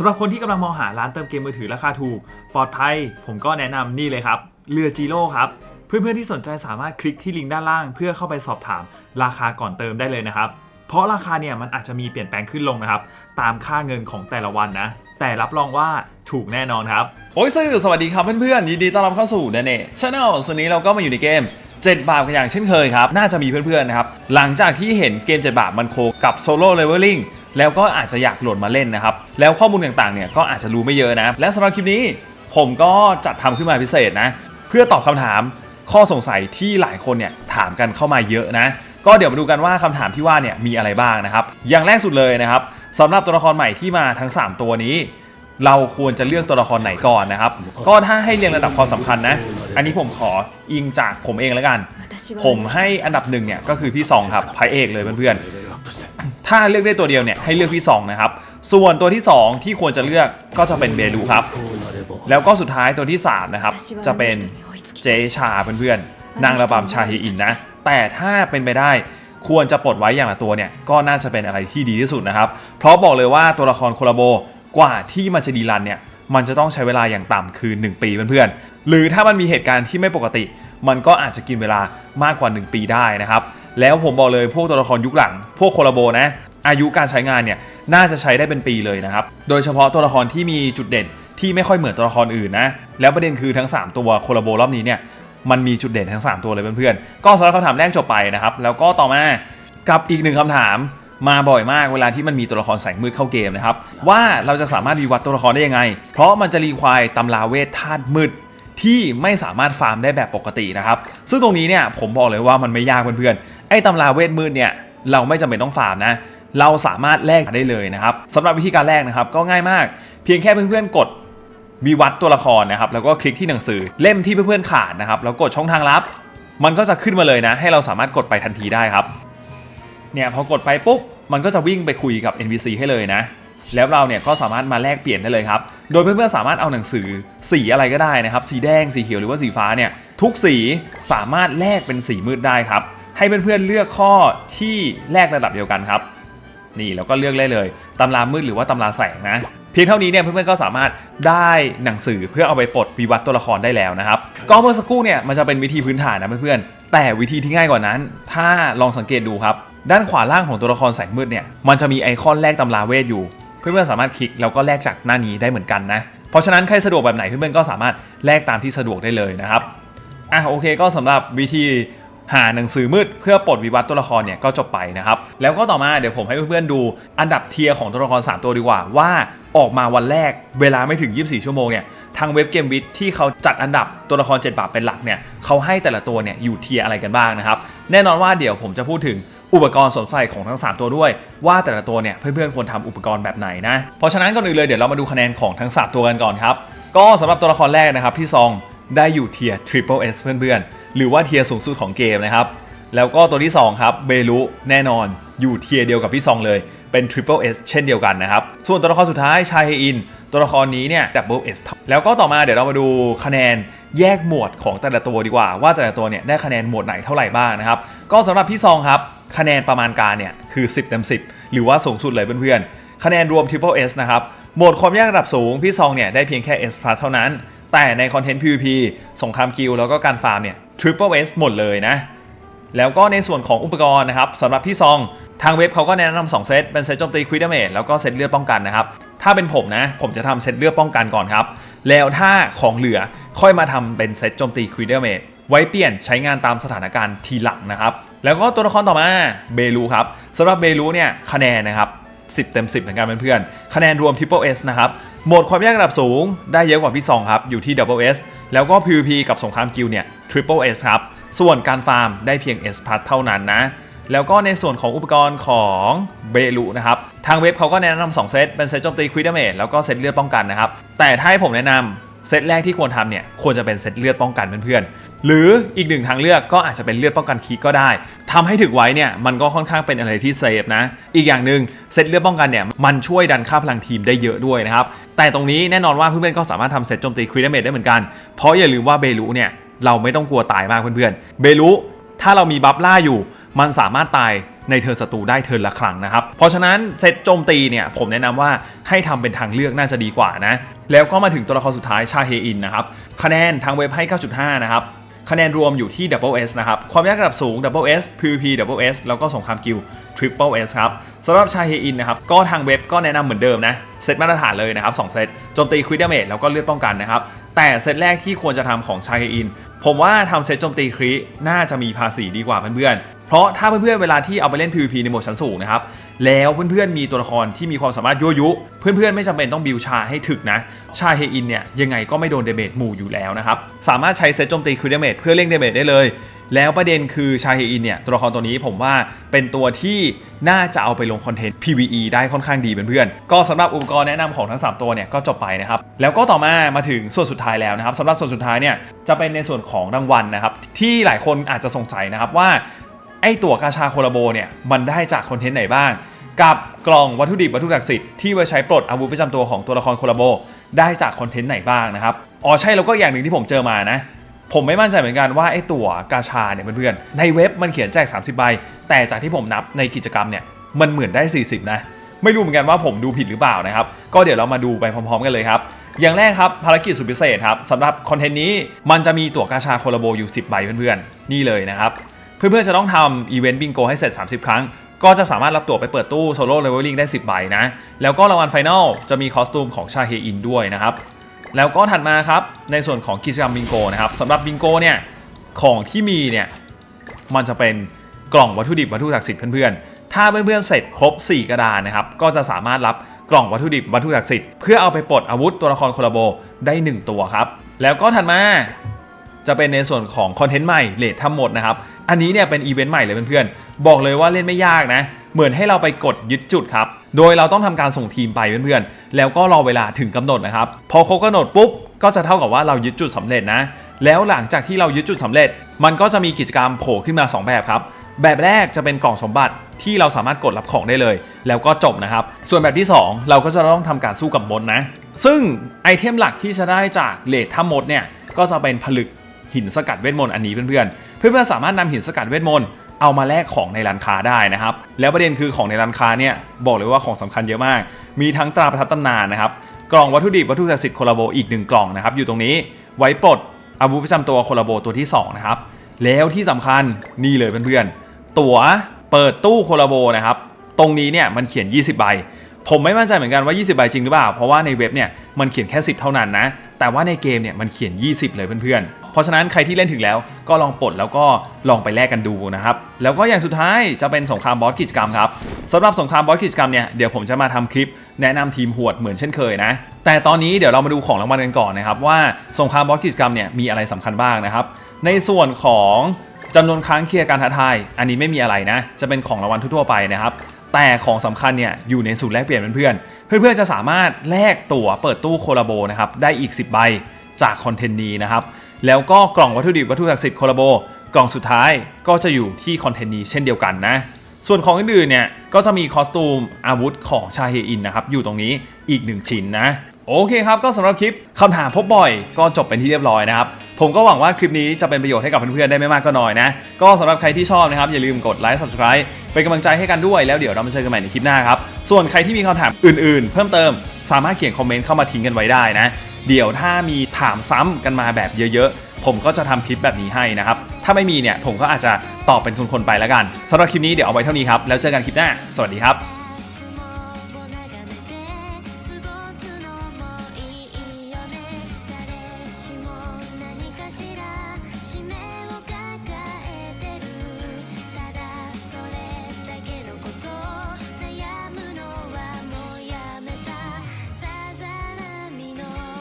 สำหรับคนที่กำลังมองหาร้านเติมเกมมือถือราคาถูก ปลอดภัย ผมก็แนะนำนี่เลยครับ เรือจีโร่ครับ เพื่อนๆที่สนใจสามารถคลิกที่ลิงก์ด้านล่าง เพื่อเข้าไปสอบถามราคาก่อนเติมได้เลยนะครับ เพราะราคาเนี่ยมันอาจจะมีเปลี่ยนแปลงขึ้นลงนะครับ ตามค่าเงินของแต่ละวันนะ แต่รับรองว่าถูกแน่นอนครับ โอ้ยสื่อสวัสดีครับเพื่อนๆยินดีต้อนรับเข้าสู่เดเน่ชาแนลส่วนนี้เราก็มาอยู่ในเกม7 บาทกันอย่างเช่นเคยครับ น่าจะมีเพื่อนๆนะครับ หลังจากที่เห็นเกม 7 บาทมันโคกับโซโล่เลเวลลิ่งแล้วก็อาจจะอยากโหลดมาเล่นนะครับ แล้วข้อมูลต่างๆเนี่ยก็อาจจะรู้ไม่เยอะนะ และสำหรับคลิปนี้ผมก็จัดทำขึ้นมาพิเศษนะ เพื่อตอบคำถามข้อสงสัยที่หลายคนเนี่ยถามกันเข้ามาเยอะนะ ก็เดี๋ยวมาดูกันว่าคำถามที่ว่าเนี่ยมีอะไรบ้างนะครับ อย่างแรกสุดเลยนะครับสำหรับตัวละครใหม่ที่มาทั้ง 3 ตัวนี้ เราควรจะเลือกตัวละครไหนก่อนนะครับ ก็ถ้าให้เรียงระดับความสำคัญนะ อันนี้ผมขออิงจากผมเองแล้วกัน ผมให้อันดับหนึ่งเนี่ยก็คือพี่ซองครับพระเอกเลยเพื่อนๆ ถ้าเลือกได้ตัวเดียวเนี่ยให้เลือกพี่ซองนะครับ ส่วนตัวที่ 2 ที่ควรจะเลือกก็จะเป็นเบลูครับ แล้วก็สุดท้ายตัวที่3นะครับจะเป็นเจชาเพื่อนๆ นางระบำชาฮีอินนะ แต่ถ้าเป็นไปได้ควรจะปลดไว้อย่างละตัวเนี่ยก็น่าจะเป็นอะไรที่ดีที่สุดนะครับ เพราะบอกเลยว่าตัวละครโคลาโบ กว่าที่มันจะดีรันเนี่ยมันจะต้องใช้เวลาอย่างต่ำคือ 1 ปีเพื่อนๆหรือถ้ามันมีเหตุการณ์ที่ไม่ปกติ มันก็อาจจะกินเวลามากกว่า 1 ปีได้นะครับ แล้วผมบอกเลยพวกตัวละครยุคหลัง พวกโคลาโบนะอายุการใช้งานเนี่ยน่าจะใช้ได้เป็นปีเลยนะครับ โดยเฉพาะตัวละครที่มีจุดเด่นที่ไม่ค่อยเหมือนตัวละครอื่นนะ แล้วประเด็นคือทั้ง 3 ตัวโคลาโบรอบนี้เนี่ยมันมีจุดเด่นทั้ง 3 ตัวเลยเพื่อนๆ ก็สำหรับคำถามแรกจบไปนะครับ แล้วก็ต่อมากับอีกหนึ่งคำถาม มาบ่อยมากเวลาที่มันมีตัวละครแสงมืดเข้าเกมนะครับ ว่าเราจะสามารถวิวัฒน์ตัวละครได้ยังไง เพราะมันจะรีควายตำราเวทธาตุมืดที่ไม่สามารถฟาร์มได้แบบปกตินะครับ ซึ่งตรงนี้เนี่ยผมบอกเลยว่ามันไม่ยากเพื่อนๆไอ้ตำราเวทมืดเนี่ยเราไม่จำเป็นต้องฟาร์มนะ เราสามารถแลกได้เลยนะครับสำหรับวิธีการแลกนะครับ ก็ง่ายมาก เพียงแค่เพื่อนๆกดวิวัฒน์ตัวละครนะครับแล้วก็คลิกที่หนังสือเล่มที่เพื่อนๆขาดนะครับแล้วกดช่องทางลับ มันก็จะขึ้นมาเลยนะ ให้เราสามารถกดไปทันทีได้ครับเนี่ยพอกดไปปุ๊บ มันก็จะวิ่งไปคุยกับ NPC ให้เลยนะ แล้วเราเนี่ยก็สามารถมาแลกเปลี่ยนได้เลยครับ โดยเพื่อนๆสามารถเอาหนังสือสีอะไรก็ได้นะครับ สีแดง สีเขียวหรือว่าสีฟ้าเนี่ยทุกสีสามารถแลกเป็นสีมืดได้ครับ ให้เพื่อนๆเลือกข้อที่แลกระดับเดียวกันครับ นี่แล้วก็เลือกได้เลยตำรามืดหรือว่าตำราแสงนะ เพียงเท่านี้เนี่ยเพื่อนๆก็สามารถได้หนังสือเพื่อเอาไปปลดวิวัฒน์ตัวละครได้แล้วนะครับ ก็เมื่อสักครู่เนี่ยมันจะเป็นวิธีพื้นฐานนะเพื่อนๆแต่วิธีที่ง่ายกว่านั้น ถ้าลองสังเกตดูครับ ด้านขวาล่างของตัวละครแสงมืดเนี่ยมันจะมีไอคอนแลกตำราเวทอยู่ เพื่อนๆสามารถคลิกแล้วก็แลกจากหน้านี้ได้เหมือนกันนะเพราะฉะนั้นใครสะดวกแบบไหนเพื่อนๆก็สามารถแลกตามที่สะดวกได้เลยนะครับอะโอเคก็สำหรับวิธีหาหนังสือมืดเพื่อปลดวิวัฒน์ตัวละครเนี่ยก็จบไปนะครับ แล้วก็ต่อมาเดี๋ยวผมให้เพื่อนๆดูอันดับเทียร์ของตัวละคร 3 ตัวดีกว่า ว่าออกมาวันแรกเวลาไม่ถึง 24 ชั่วโมงเนี่ยทางเว็บเกมวิทที่เขาจัดอันดับตัวละคร 7 บาทเป็นหลักเนี่ยเขาให้แต่ละตัวเนี่ยอยู่เทียร์อะไรกันบ้างนะครับ แน่นอนว่าเดี๋ยวผมจะพูดถึง อุปกรณ์สวมใส่ของทั้ง 3 ตัวด้วย ว่าแต่ละตัวเนี่ยเพื่อนๆควรทำอุปกรณ์แบบไหนนะ เพราะฉะนั้นก่อนอื่นเลยเดี๋ยวเรามาดูคะแนนของทั้ง 3 ตัวกันก่อนครับ ก็สำหรับตัวละครแรกนะครับพี่ซองได้อยู่เทียร์ Triple S เพื่อนๆ หรือว่าเทียร์สูงสุดของเกมนะครับ แล้วก็ตัวที่ 2 ครับเบลุแน่นอนอยู่เทียร์เดียวกับพี่ซองเลยเป็น Triple S เช่นเดียวกันนะครับ ส่วนตัวละครสุดท้ายชายเฮอิน ตัวละครนี้เนี่ย Double S แล้วก็ต่อมาเดี๋ยวเรามาดูคะแนนแยกหมวดของแต่ละตัวดีกว่า ว่าแต่ละตัวเนี่ยได้คะแนนหมวดไหนเท่าไหร่บ้างนะครับ ก็สำหรับพี่ซองครับ คะแนนประมาณการเนี่ยคือ 10 เต็ม 10 หรือว่าสูงสุดเลยเพื่อนๆ คะแนนรวม Triple S นะครับ โหมดความยากระดับสูง พี่ซองเนี่ยได้เพียงแค่ S Plus เท่านั้น แต่ในคอนเทนต์ PVP สงครามกิลแล้วก็การฟาร์มเนี่ย Triple S หมดเลยนะ แล้วก็ในส่วนของอุปกรณ์นะครับสำหรับพี่ซองทางเว็บเขาก็แนะนำสองเซตเป็นเซตโจมตีควิดเมจแล้วก็เซตเลือดป้องกันนะครับถ้าเป็นผมนะ ผมจะทำเซตเลือดป้องกันก่อนครับ แล้วถ้าของเหลือค่อยมาทำเป็นเซตโจมตีควิดเมจไว้เปลี่ยนใช้งานตามสถานการณ์ทีหลังนะครับ แล้วก็ตัวละครต่อมาเบลูครับสำหรับเบลูเนี่ยคะแนนนะครับ10 เต็ม 10เหมือนกันเพื่อนๆคะแนนรวม Triple S นะครับโหมดความยากระดับสูง ได้เยอะกว่าพี่ซองครับอยู่ที่ Double S แล้วก็ PVP กับสงครามกิลเนี่ย Triple S ครับส่วนการฟาร์มได้เพียง S Plus เท่านั้นนะแล้วก็ในส่วนของอุปกรณ์ของเบลูนะครับ ทางเว็บเขาก็แนะนำ2เซต เป็นเซตโจมตีควิดเมจแล้วก็เซตเลือดป้องกันนะครับ แต่ถ้าให้ผมแนะนำเซตแรกที่ควรทำเนี่ย ควรจะเป็นเซตเลือดป้องกันเพื่อนๆ หรืออีกหนึ่งทางเลือกก็อาจจะเป็นเลือดป้องกันคีก็ได้ทำให้ถึกไว้เนี่ยมันก็ค่อนข้างเป็นอะไรที่เซฟนะ อีกอย่างหนึ่งเซตเลือดป้องกันเนี่ยมันช่วยดันค่าพลังทีมได้เยอะด้วยนะครับ แต่ตรงนี้แน่นอนว่าเพื่อนๆก็สามารถทำเซตโจมตีควิดเมจได้เหมือนกัน เพราะอย่าลืมว่าเบลูเนี่ยเราไม่ต้องกลัวตายมากเพื่อนๆ เบลุถ้าเรามีบัฟล่าอยู่ มันสามารถตายในเทิร์นศัตรูได้เทิร์นละครั้งนะครับ เพราะฉะนั้นเซตโจมตีเนี่ยผมแนะนำว่าให้ทำเป็นทางเลือกน่าจะดีกว่านะ แล้วก็มาถึงตัวละครสุดท้ายชาเฮอินนะครับ คะแนนทางเว็บให้ 9.5 นะครับ คะแนนรวมอยู่ที่ Double S นะครับ ความยากระดับสูง Double S PVP Double S แล้วก็สงครามกิล Triple S ครับสำหรับชาเฮอินนะครับ ก็ทางเว็บก็แนะนำเหมือนเดิมนะ เซตมาตรฐานเลยนะครับ2เซตโจมตีคริดเมจแล้วก็เลือดป้องกันนะครับ แต่เซตแรกที่ควรจะทำของชาเฮอิน ผมว่าทำเซตโจมตีคริน่าจะมีภาษีดีกว่าเพื่อนๆ เพราะถ้าเพื่อนๆเวลาที่เอาไปเล่น PVP ในโหมดชั้นสูงนะครับแล้วเพื่อนๆมีตัวละครที่มีความสามารถยั่วยุ เพื่อนๆไม่จำเป็นต้องบิวชาให้ถึกนะ ชาเฮอินเนี่ยยังไงก็ไม่โดนเดเมจหมู่อยู่แล้วนะครับสามารถใช้เซตโจมตีคริดเมจเพื่อเร่งเดเมจได้เลย แล้วประเด็นคือชาเฮอินเนี่ยตัวละครตัวนี้ผมว่าเป็นตัวที่น่าจะเอาไปลงคอนเทนต์ PVE ได้ค่อนข้างดีเพื่อนๆก็สำหรับอุปกรณ์แนะนำของทั้ง 3 ตัวเนี่ยก็จบไปนะครับแล้วก็ต่อมามาถึงส่วนสุดท้ายแล้วนะครับสำหรับส่วนสุดท้ายเนี่ยจะเป็นในส่วนของรางวัลนะครับที่หลายคนอาจจะสงสัยนะครับว่า ไอตั๋วกาชาโคลาโบเนี่ยมันได้จากคอนเทนต์ไหนบ้าง กับกล่องวัตถุดิบวัตถุศักดิ์สิทธิ์ที่ไว้ใช้ปลดอาวุธประจำตัวของตัวละครโคลาโบได้จากคอนเทนต์ไหนบ้างนะครับอ๋อใช่แล้วก็อย่างหนึ่งที่ผมเจอมานะผมไม่มั่นใจเหมือนกันว่าไอ้ตั๋วกาชาเนี่ยเพื่อนๆในเว็บมันเขียนแจก 30 ใบ แต่จากที่ผมนับในกิจกรรมเนี่ยมันเหมือนได้ 40 นะ ไม่รู้เหมือนกันว่าผมดูผิดหรือเปล่านะครับ ก็เดี๋ยวเรามาดูไปพร้อมๆกันเลยครับ อย่างแรกครับภารกิจสุดพิเศษครับสำหรับคอนเทนต์นี้มันจะมีตั๋วกาชาโคลาโบอยู่ 10 ใบเพื่อนๆ นี่เลยนะครับ เพื่อนๆจะต้องทำอีเวนต์บิงโกให้เสร็จ 30 ครั้ง ก็จะสามารถรับตั๋วไปเปิดตู้โซโล่เลเวลลิ่งได้ 10 ใบนะ แล้วก็รางวัลไฟนอลจะมีคอสตูมของชาเฮอินด้วยนะครับ แล้วก็ถัดมาครับ ในส่วนของกิจกรรมบิงโกนะครับสำหรับบิงโกเนี่ย ของที่มีเนี่ย มันจะเป็นกล่องวัตถุดิบวัตถุศักดิ์สิทธิ์เพื่อนๆ ถ้าเพื่อนๆเสร็จครบ 4 กระดานนะครับ ก็จะสามารถรับกล่องวัตถุดิบวัตถุศักดิ์สิทธิ์เพื่อเอาไปปลดอาวุธตัวละครโคลาโบได้ 1 ตัวครับ แล้วก็ถัดมา จะเป็นในส่วนของคอนเทนต์ใหม่เลททั้งหมดนะครับ อันนี้เนี่ยเป็นอีเวนต์ใหม่เลยเพื่อนๆ บอกเลยว่าเล่นไม่ยากนะ เหมือนให้เราไปกดยึดจุดครับ โดยเราต้องทำการส่งทีมไปเพื่อนๆ แล้วก็รอเวลาถึงกำหนดนะครับ พอครบกำหนดปุ๊บ ก็จะเท่ากับว่าเรายึดจุดสำเร็จนะ แล้วหลังจากที่เรายึดจุดสำเร็จ มันก็จะมีกิจกรรมโผล่ขึ้นมา 2 แบบครับ แบบแรกจะเป็นกล่องสมบัติที่เราสามารถกดรับของได้เลย แล้วก็จบนะครับ ส่วนแบบที่ 2 เราก็จะต้องทำการสู้กับมดนะ ซึ่งไอเทมหลักที่จะได้จากเลทถ้ามดเนี่ยก็จะเป็นผลึก หินสกัดเวทมนต์อันนี้เพื่อนๆ เพื่อนๆสามารถนำหินสกัดเวทมนต์เอามาแลกของในร้านค้าได้นะครับ แล้วประเด็นคือของในร้านค้าเนี่ยบอกเลยว่าของสำคัญเยอะมาก มีทั้งตราประทับตำนานนะครับ กล่องวัตถุดิบวัตถุศักดิ์สิทธิ์โคลาโบอีกหนึ่งกล่องนะครับอยู่ตรงนี้ไว้ปลดอาวุธประจำตัวโคลาโบตัวที่สองนะครับแล้วที่สำคัญนี่เลยเพื่อนๆตั๋วเปิดตู้โคลาโบนะครับตรงนี้เนี่ยมันเขียน 20 ใบ ผมไม่มั่นใจเหมือนกันว่า 20 ใบจริงหรือเปล่า เพราะว่าในเว็บเนี่ยมันเขียนแค่ 10 เท่านั้นนะ แต่ว่าในเกมเนี่ยมันเขียน 20 เลยเพื่อนๆเพราะฉะนั้นใครที่เล่นถึงแล้วก็ลองปลดแล้วก็ลองไปแลกกันดูนะครับ แล้วก็อย่างสุดท้ายจะเป็นสงครามบอสกิจกรรมครับสำหรับสงครามบอสกิจกรรมเนี่ยเดี๋ยวผมจะมาทำคลิปแนะนำทีมหวดเหมือนเช่นเคยนะ แต่ตอนนี้เดี๋ยวเรามาดูของรางวัลกันก่อนนะครับว่าสงครามบอสกิจกรรมเนี่ยมีอะไรสำคัญบ้างนะครับ ในส่วนของจำนวนครั้งเคลียร์การท้าทาย อันนี้ไม่มีอะไรนะ จะเป็นของรางวัลทั่วไปนะครับแต่ของสำคัญเนี่ยอยู่ในศูนย์แลกเปลี่ยนเพื่อนๆเพื่อนๆจะสามารถแลกตั๋วเปิดตู้โคลาโบนะครับได้อีก 10 ใบจากคอนเทนต์นี้นะครับ แล้วก็กล่องวัตถุดิบวัตถุศักดิ์สิทธิ์โคลาโบกล่องสุดท้ายก็จะอยู่ที่คอนเทนต์นี้เช่นเดียวกันนะ ส่วนของอื่นๆเนี่ยก็จะมีคอสตูมอาวุธของชาเฮอินนะครับอยู่ตรงนี้อีกหนึ่งชิ้นนะ โอเคครับก็สำหรับคลิปคำถามพบบ่อยก็จบเป็นที่เรียบร้อยนะครับ ผมก็หวังว่าคลิปนี้จะเป็นประโยชน์ให้กับเพื่อนๆได้ไม่มากก็น้อยนะ ก็สำหรับใครที่ชอบนะครับอย่าลืมกดไลค์ subscribe เป็นกำลังใจให้กันด้วยแล้วเดี๋ยวเรามาเจอกันใหม่ในคลิปหน้าครับส่วนใครที่มีคำถามอื่นๆ เพิ่มเติมสามารถเขียนคอมเมนต์เข้ามาทิ้งกันไว้ได้นะ เดี๋ยวถ้ามีถามซ้ำกันมาแบบเยอะๆ ผมก็จะทำคลิปแบบนี้ให้นะครับ ถ้าไม่มีเนี่ยผมก็อาจจะตอบเป็นคนๆไปแล้วกันสำหรับคลิปนี้เดี๋ยวเอาไว้เท่านี้ครับ แล้วเจอกันคลิปหน้า สวัสดีครับ「しめ